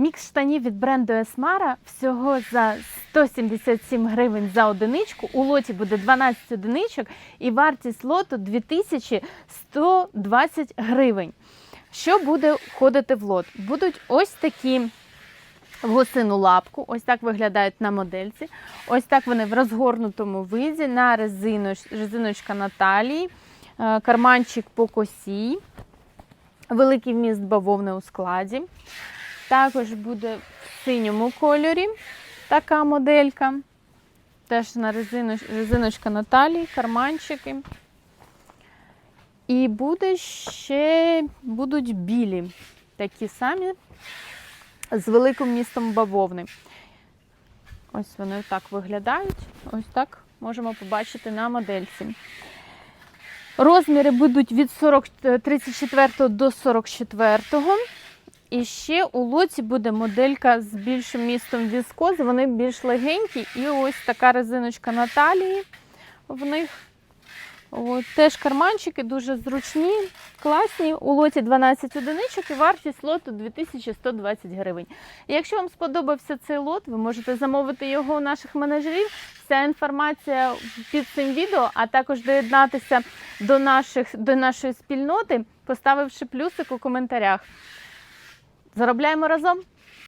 Мікс штанів від бренду Esmara всього за 177 гривень за одиничку. У лоті буде 12 одиничок і вартість лоту 2120 гривень. Що буде входити в лот? Будуть ось такі в гусину лапку, ось так виглядають на модельці. Ось так вони в розгорнутому виді, на резиноч, резиночка на талії, е, карманчик по косі, великий вміст бавовни у складі. Також буде в синьому кольорі така моделька. Теж на резиноч, резиночка на талії, карманчики. І буде ще будуть білі, такі самі з великим містом бавовни. Ось вони так виглядають. Ось так можемо побачити на модельці. Розміри будуть від 40, 34 до 44. І ще у лоті буде моделька з більшим містом віскози. Вони більш легенькі. І ось така резиночка на талії в них. От, теж карманчики дуже зручні, класні. У лоті 12 одиничок і вартість лоту 2120 гривень. І якщо вам сподобався цей лот, ви можете замовити його у наших менеджерів. Вся інформація під цим відео, а також доєднатися до, наших, до нашої спільноти, поставивши плюсик у коментарях. Заробляємо разом!